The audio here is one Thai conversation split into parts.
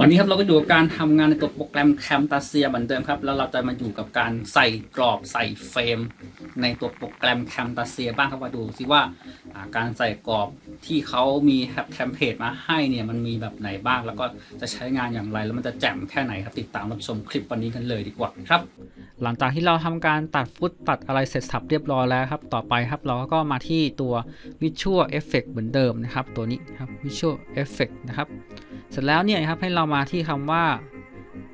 วันนี้ครับเราก็อยู่กับการทำงานในตัวโปรแกรม Camtasia เหมือนเดิมครับ แล้วเราจะมาอยู่กับการใส่กรอบใส่เฟรม ในตัวโปรแกรม Camtasia บ้างครับมาดูซิว่าการใส่กรอบที่เขามีเทมเพลตมาให้เนี่ยมันมีแบบไหนบ้าง แล้วก็จะใช้งานอย่างไร แล้วมันจะแจ่มแค่ไหนครับติดตามรับชมคลิปวันนี้กันเลยดีกว่าครับ หลังจากที่เราทำการตัดฟุตตัดอะไรเสร็จสับเรียบร้อยแล้วครับ ต่อไปครับเราก็มาที่ตัว Visual Effect เหมือนเดิมนะครับ ตัวนี้ครับ Visual Effect นะครับ เสร็จแล้วเนี่ยครับให้เรามาที่คำว่า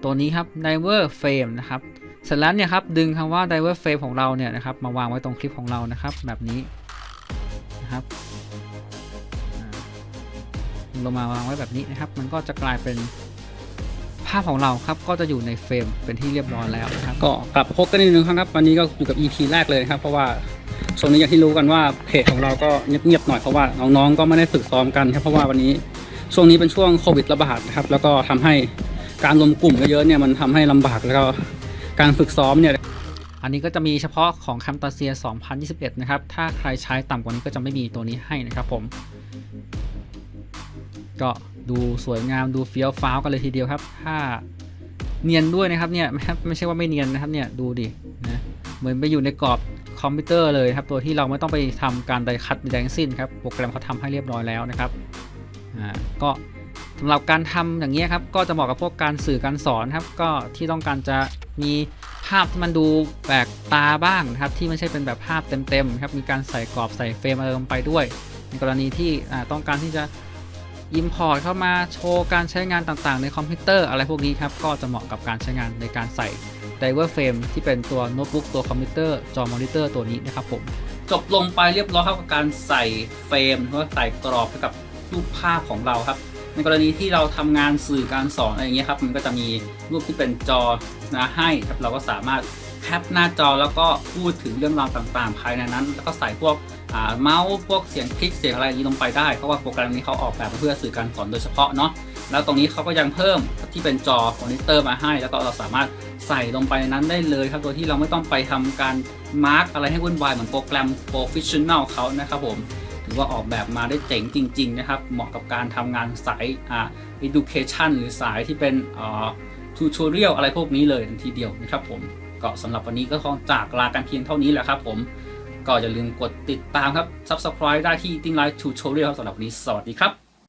ตัวนี้ครับ Diver Frame นะครับ เสร็จแล้วเนี่ยครับดึงคำว่า Diver Frame ของเราเนี่ยนะครับมาวางไว้ตรงคลิปของเรานะครับ แบบนี้นะครับลงมาวางไว้แบบนี้นะครับ มันก็จะกลายเป็นภาพของเราครับก็จะอยู่ในเฟรมเป็นที่เรียบร้อยแล้วนะครับก็กลับมาพบกันนิดนึงครับวันนี้ก็อยู่กับ EP แรกเลยครับเพราะว่าช่วงนี้อย่างที่รู้กันว่าเพจของเราก็เงียบๆหน่อยเพราะว่าน้องๆก็ไม่ได้ฝึกซ้อมกันครับเพราะว่าวันนี้ ช่วงนี้เป็นช่วงโควิดระบาดนะครับ แล้วก็ทำให้การรวมกลุ่มเยอะๆเนี่ยมันทำให้ลำบากแล้วก็การฝึกซ้อมเนี่ยอันนี้ก็จะมีเฉพาะของ Camtasia 2021 นะครับ ถ้าใครใช้ต่ำกว่านี้ก็จะไม่มีตัวนี้ให้นะครับผม ก็ดูสวยงามดูเฟี้ยวฟ้าวกันเลยทีเดียวครับ ถ้าเนียนด้วยนะครับเนี่ยไม่ใช่ว่าไม่เนียนนะครับเนี่ยดูดินะเหมือนไปอยู่ในกรอบคอมพิวเตอร์เลยครับ ตัวที่เราไม่ต้องไปทำการไดคัดใดทั้งสิ้นครับ โปรแกรมเขาทำให้เรียบร้อยแล้วนะครับ อ่าก็สำหรับการทำอย่างนี้ยครับก็จะเหมาะกับพวกการสื่อการสอนครับก็ที่ต้องการจะมีภาพที่มันดูแปลกตาบ้างนะครับที่ไม่ใช่เป็นแบบภาพเต็มๆครับมีการใส่กรอบใส่เฟรมอะไรลงไปด้วย ในกรณีที่ต้องการที่จะ Import เข้ามาโชว์การใช้งานต่างๆ ในคอมพิวเตอร์อะไรพวกนี้ครับก็จะเหมาะกับการใช้งานในการใส่ Diver Frame ที่เป็นตัวโน้ตบุ๊กตัวคอมพิวเตอร์จอมอนิเตอร์ตัวนี้นะครับผมจบลงไปเรียบร้อยครับกับการใส่เฟรมหรือว่าใส่กรอบให้กับ รูปภาพของเราครับ ในกรณีที่เราทำงานสื่อการสอนอะไรอย่างเงี้ยครับ มันก็จะมีรูปที่เป็นจอนะให้ครับเราก็สามารถแคปหน้าจอแล้วก็พูดถึงเรื่องราวต่างๆ ภายในนั้น แล้วก็ใส่พวกเมาส์พวกเสียงคลิกเสียงอะไรนี้ลงไปได้เพราะว่าโปรแกรมนี้เขาออกแบบเพื่อสื่อการสอนโดยเฉพาะเนาะแล้วตรงนี้เขาก็ยังเพิ่มที่เป็นจอมอนิเตอร์มาให้ แล้วก็เราสามารถใส่ลงไปในนั้นได้เลยครับโดยที่เราไม่ต้องไปทำการมาร์กอะไรให้วุ่นวายเหมือนโปรแกรม Professional เขานะครับผม ถือว่าออกแบบมาได้เจ๋งจริง ๆ นะครับ เหมาะกับการทำงานสายอ่า education หรือสายที่เป็นอ่า tutorial อะไรพวกนี้เลยทีเดียวนะครับผมก็สำหรับวันนี้ก็คงจากลากันเพียงเท่านี้แหละครับผมก็อย่าลืมกดติดตามครับ subscribe ได้ที่ Think Life Tutorial สำหรับวันนี้สวัสดีครับ